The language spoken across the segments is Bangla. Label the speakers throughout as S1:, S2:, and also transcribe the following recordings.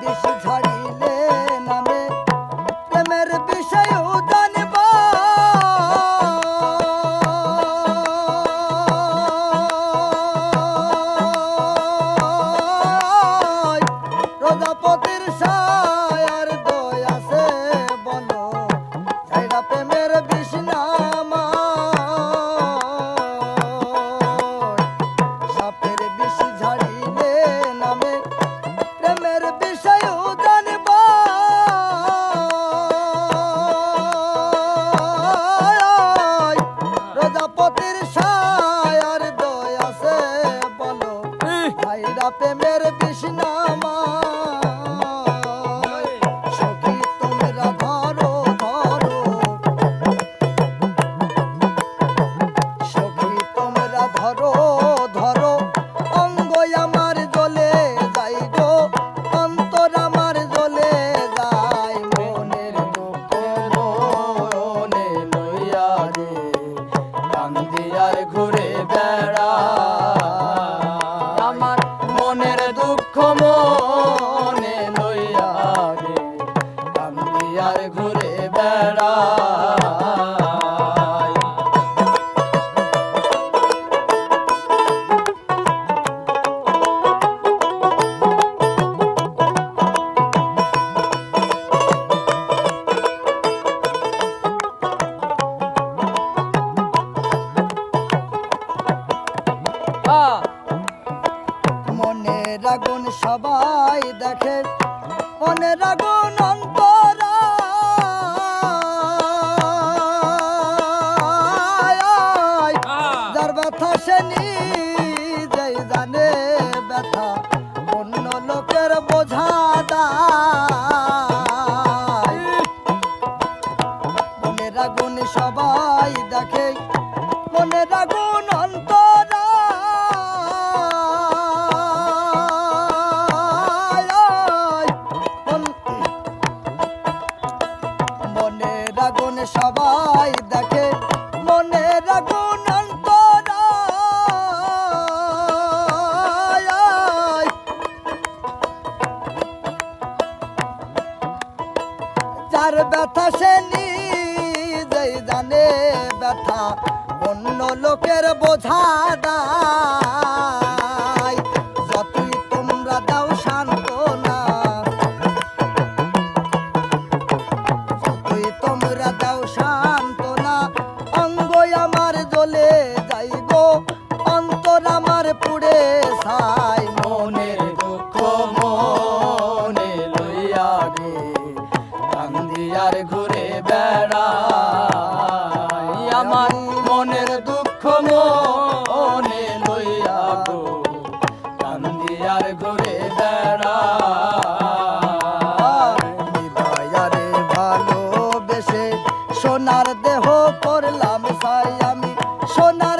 S1: দিশ ছাড়িলে না? দুনিয়ায় ঘুরে বেড়া আমার
S2: মনের দুঃখ মনে লইয়া রে দুনিয়ায় ঘুরে বেড়া মনের আগুন সবাই দেখে সে নিজেই জানে ব্যথা, অন্য লোকের বোঝা সবাই দেখে, মনের আগুন অন্তরা। সবাই দেখে আগুন অন্তরা যার ব্যথা সে নিজেই জানে ব্যথা অন্য লোকের বোঝা দায়। সোনার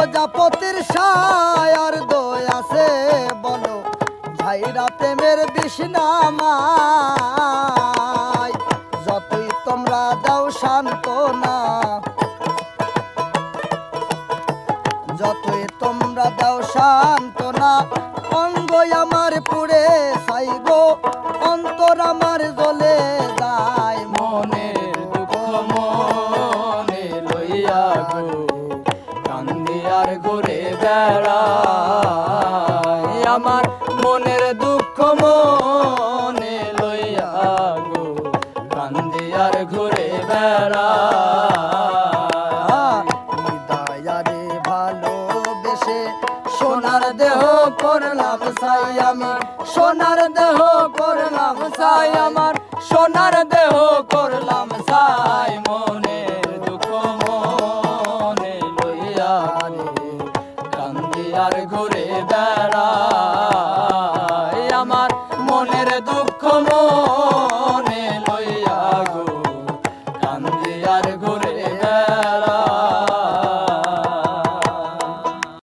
S2: রোজাপতির সায়ার দই আছে বলো ঝাইরা প্রেমের বিষ্ণামায়
S1: ঘুরে দুঃখ মনে লইয়া গো কান্দিয়ার ঘুরে বেড়াই।
S2: হৃদয়ারে ভালোবেসে সোনার দেহ করলাম সাই আমি। সোনার দেহ করলাম
S1: সাই আমার। সোনার দেহ করলাম সাই মনের আমার মনের দুঃখ মোর